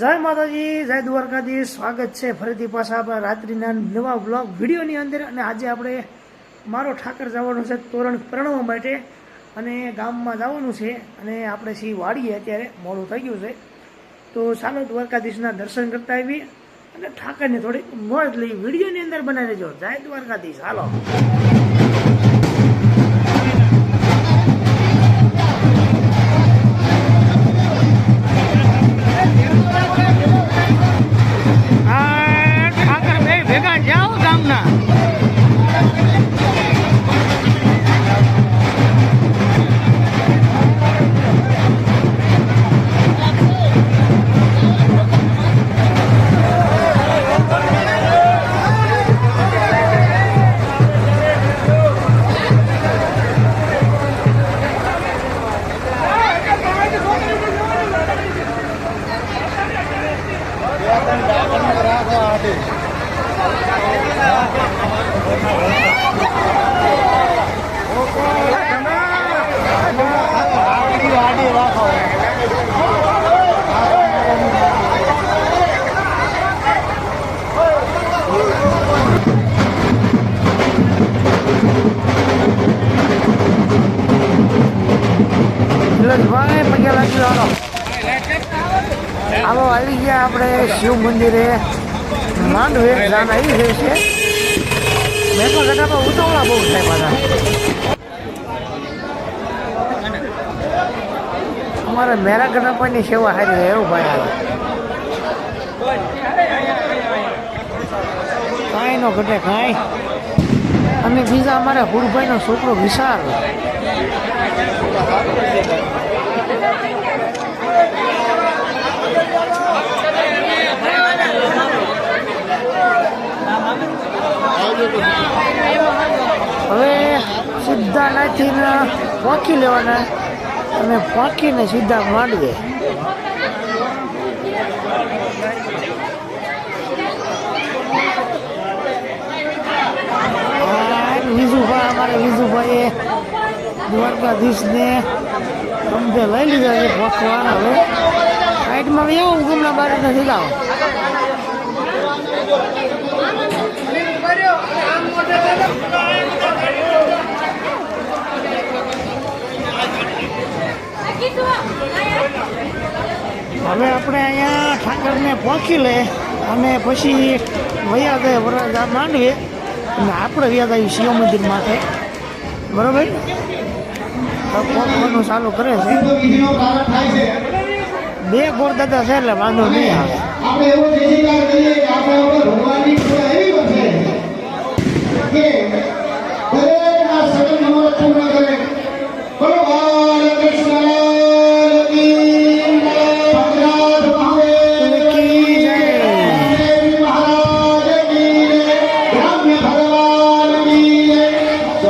જય માતાજી, જય દ્વારકાધીશ. સ્વાગત છે ફરીથી પાછા આપણા રાત્રિના નવા બ્લોગ વિડીયોની અંદર. અને આજે આપણે મારો ઠાકર જવાનું છે તોરણ પ્રણવા માટે. અને ગામમાં જવાનું છે. અને આપણે સી વાડીએ અત્યારે મોડું થઈ ગયું છે. તો ચાલો દ્વારકાધીશના દર્શન કરતા આવીએ. અને ઠાકરને થોડીક મોજ લઈ વિડીયોની અંદર બનાવી દેજો. જય દ્વારકાધીશ. હાલો. આ ભાઈ પગે લાગ્યો હાલો હાલો આવી ગયા આપણે શિવ મંદિરે માંડવે જાન આવી ગઈ છે મેં તો ગટામાં ઉતાવળા બહુ થાય પાછા અમારે મેરા ગણપતિની સેવા સારી રહે એવું ભાઈ આવે કાંઈ નો ઘટે કાંઈ. અને બીજા અમારા હુરભાઈનો છોકરો વિશાલ હવે સીધા નાખીને પોંખી લેવાના. અને પોંખીને સીધા માંડવે. વિજુભાઈ અમારે વિજુભાઈએ દ્વારકાધીશને સમજે લઈ લીધા છે પોખવાના હવે. સાઈડમાં આવું ગમના બાર નથી લાવો હવે આપણે અહીંયા ઠાકરને પહોંચી લે અને પછી વયા જાય વરરાજા માંડવીએ અને આપણે વ્યા જાય શિવ મંદિર માટે બરોબર? પહોંચવાનું ચાલુ કરે છે. બે ગોળ દાદા છે એટલે વાંધો નહીં આવે.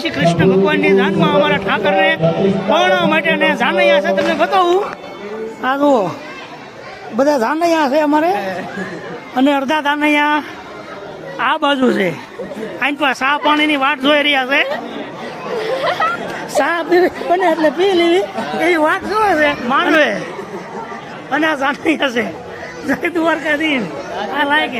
શ્રી કૃષ્ણ ભગવાનની જાનમાં અમારા ઠાકરને પર્ણવા માટે અને જાનૈયા છે, તમને બતાવું? આ જુઓ, બધા જાનૈયા છે અમારે અને અડધા જાનૈયા આ બાજુ છે. આની પાસે સા પાણીની વાટ જોઈ રહ્યા છે. સા બને એટલે પી લેવી એવી વાટ જોવે છે માંડવે અને આ જાનૈયા છે. જય દ્વારકાધીશ. આ લાયક